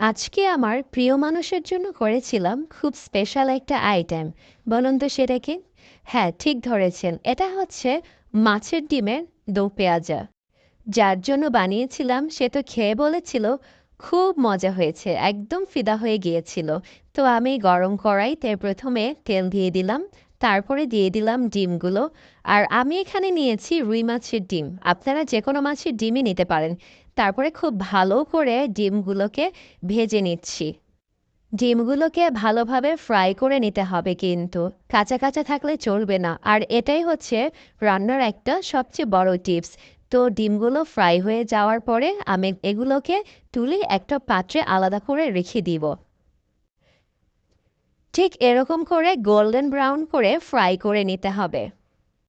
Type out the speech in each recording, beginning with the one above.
আজকে আমার প্রিয় মানুষের জন্য করেছিলাম খুব স্পেশাল একটা আইটেম বলুন তো সেটা কি? হ্যাঁ ঠিক ধরেছেন। এটা হচ্ছে মাছের ডিমের দো পেঁয়াজা। যার জন্য বানিয়েছিলাম, সে তো খেয়ে বলেছিল, খুব মজা হয়েছে, একদম ফিদা হয়ে গিয়েছিল। তো আমি গরম কড়াইতে প্রথমে তেল দিয়ে দিলাম, তারপরে দিয়ে দিলাম ডিমগুলো। আর আমি এখানে নিয়েছি রুই মাছের ডিম। আপনারা যে কোনো মাছের ডিমই নিতে পারেন। তারপরে খুব ভালো করে ডিমগুলোকে ভেজে নিচ্ছি। ডিমগুলোকে ভালোভাবে ফ্রাই করে নিতে হবে কিন্তু। কাঁচা কাঁচা থাকলে চলবে না। আর এটাই হচ্ছে রান্নার একটা সবচেয়ে বড় টিপস। তো ডিমগুলো ফ্রাই হয়ে যাওয়ার পরে আমি এগুলোকে তুলে একটা পাত্রে আলাদা করে রেখে দিব। ঠিক এরকম করে গোল্ডেন ব্রাউন করে ফ্রাই করে নিতে হবে।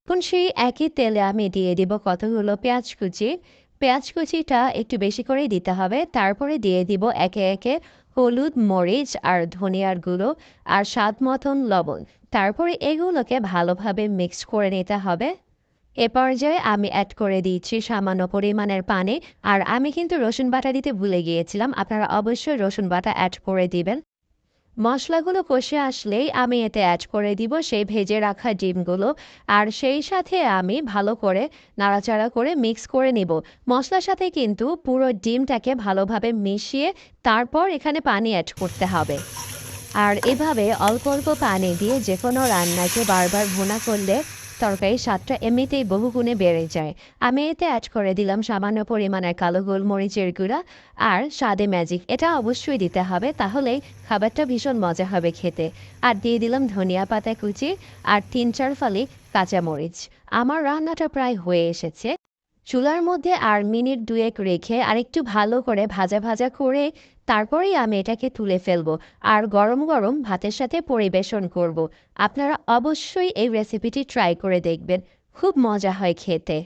এখন সেই একই তেলে আমি দিয়ে দিব কতগুলো পেঁয়াজ কুচি। পেঁয়াজ কুচিটা একটু বেশি করেই দিতে হবে। তারপরে দিয়ে দিব একে একে হলুদ, মরিচ আর ধনিয়ার গুঁড়ো আর স্বাদ মতন লবণ। তারপরে এগুলোকে ভালোভাবে মিক্স করে নিতে হবে। এ পর্যায়ে আমি অ্যাড করে দিচ্ছি সামান্য পরিমাণের পানি। আর আমি কিন্তু রসুন বাটা দিতে ভুলে গিয়েছিলাম। আপনারা অবশ্যই রসুন বাটা অ্যাড করে দিবেন। মশলাগুলো কষে আসলেই আমি এতে অ্যাড করে দিব সেই ভেজে রাখা ডিমগুলো। আর সেই সাথে আমি ভালো করে নাড়াচাড়া করে মিক্স করে নিব। মশলার সাথে কিন্তু পুরো ডিমটাকে ভালোভাবে মিশিয়ে তারপর এখানে পানি অ্যাড করতে হবে। আর এভাবে অল্প অল্প পানি দিয়ে যে কোনো রান্নাকে বারবার ভুনা করলে তরকারির স্বাদটা এমনিতেই বহুগুণে বেড়ে যায়। আমি এতে অ্যাড করে দিলাম সামান্য পরিমাণে কালো গোলমরিচের গুঁড়া আর স্বাদে ম্যাজিক এটা অবশ্যই দিতে হবে, তাহলেই খাবারটা ভীষণ মজা হবে খেতে। আর দিয়ে দিলাম ধনিয়া পাতা কুচি আর তিন চার ফালি কাঁচামরিচ। আমার রান্নাটা প্রায় হয়ে এসেছে। চুলার মধ্যে আর মিনিট দুয়েক রেখে আরেকটু ভালো করে ভাজা ভাজা করে তারপরেই আমি এটাকে তুলে ফেলব আর গরম গরম ভাতের সাথে পরিবেশন করব। আপনারা অবশ্যই এই রেসিপিটি ট্রাই করে দেখবেন খুব মজা হয় খেতে